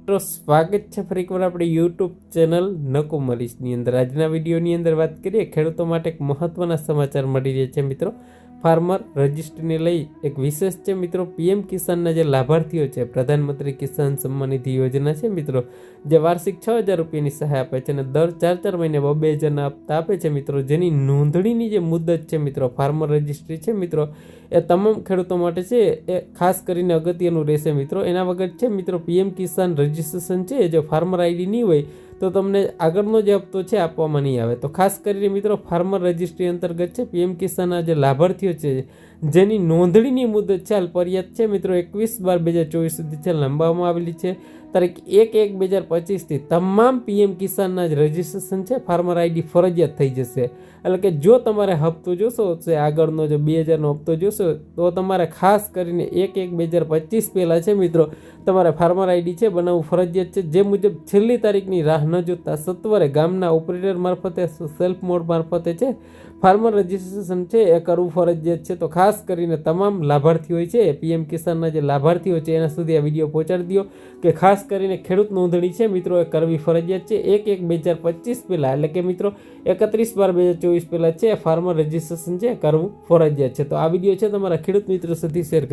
મિત્રો, સ્વાગત છે ફરી એકવાર આપણે યુટ્યુબ ચેનલ નકો મરીશની અંદર. આજના વિડીયોની અંદર વાત કરીએ ખેડૂતો માટે એક મહત્ત્વના સમાચાર મળી રહ્યા છે મિત્રો. ફાર્મર રજિસ્ટ્રીને લઈ એક વિશેષ છે મિત્રો, પીએમ કિસાનના જે લાભાર્થીઓ છે, પ્રધાનમંત્રી કિસાન સન્માન નિધિ યોજના છે મિત્રો, જે વાર્ષિક છ હજાર રૂપિયાની સહાય આપે છે અને દર ચાર ચાર મહિને બે હજારના હપ્તા આપે છે મિત્રો. જેની નોંધણીની જે મુદત છે મિત્રો, ફાર્મર રજિસ્ટ્રી છે મિત્રો, એ તમામ ખેડૂતો માટે છે, એ ખાસ કરીને અગત્યનું રહેશે મિત્રો. એના વગર છે મિત્રો, પીએમ કિસાન રજિસ્ટ્રેશન છે જો ફાર્મર આઈડી નહીં હોય તો તમને આગળનો જે હપ્તો છે આપવામાં નહીં આવે. તો ખાસ કરીને મિત્રો, ફાર્મર રજિસ્ટ્રી અંતર્ગત છે, પીએમ કિસાનના જે લાભાર્થીઓ છે, જેની નોંધણીની મુદત છે હાલ ફરિયાદ છે, મિત્રો, એકવીસ બાર બે હજાર ચોવીસ સુધી છે લંબાવવામાં આવેલી છે. તારીખ એક એક બે હજાર પચીસથી તમામ પીએમ કિસાનના જ રજિસ્ટ્રેશન છે. ફાર્મર આઈડી ફરજિયાત થઈ જશે. એટલે કે જો તમારે હપ્તો જોશો છે, આગળનો જો બે હજારનો હપ્તો જોશો, તો તમારે ખાસ કરીને એક એક બે હજાર પચીસ પહેલાં છે મિત્રો, તમારે ફાર્મર આઈડી છે, બનાવવું ફરજિયાત છે. જે મુજબ છેલ્લી તારીખની રાહ ન જોતા સત્વરે ગામના ઓપરેટર મારફતે, સેલ્ફ મોડ મારફતે છે. ફાર્મર રજિસ્ટ્રેશન છે, એ કરવું ફરજિયાત છે. તો ખાસ કરીને તમામ લાભાર્થી હોય છે પીએમ કિસાનના જે લાભાર્થીઓ છે, એના સુધી આ વીડિયો પહોંચાડી દો કે ખાસ કરીને ખેડૂત નોંધણી છે, મિત્રો, એ કરવી ફરજિયાત છે. એક એક બે હજાર પચીસ પહેલાં, એટલે કે મિત્રો, એકત્રીસ બાર બે હજાર ચોવીસ પહેલાં છે ફાર્મર રજિસ્ટ્રેશન છે કરવું ફરજિયાત છે. તો આ વીડિયો છે, તમારા ખેડૂત મિત્રો સુધી શેર કરી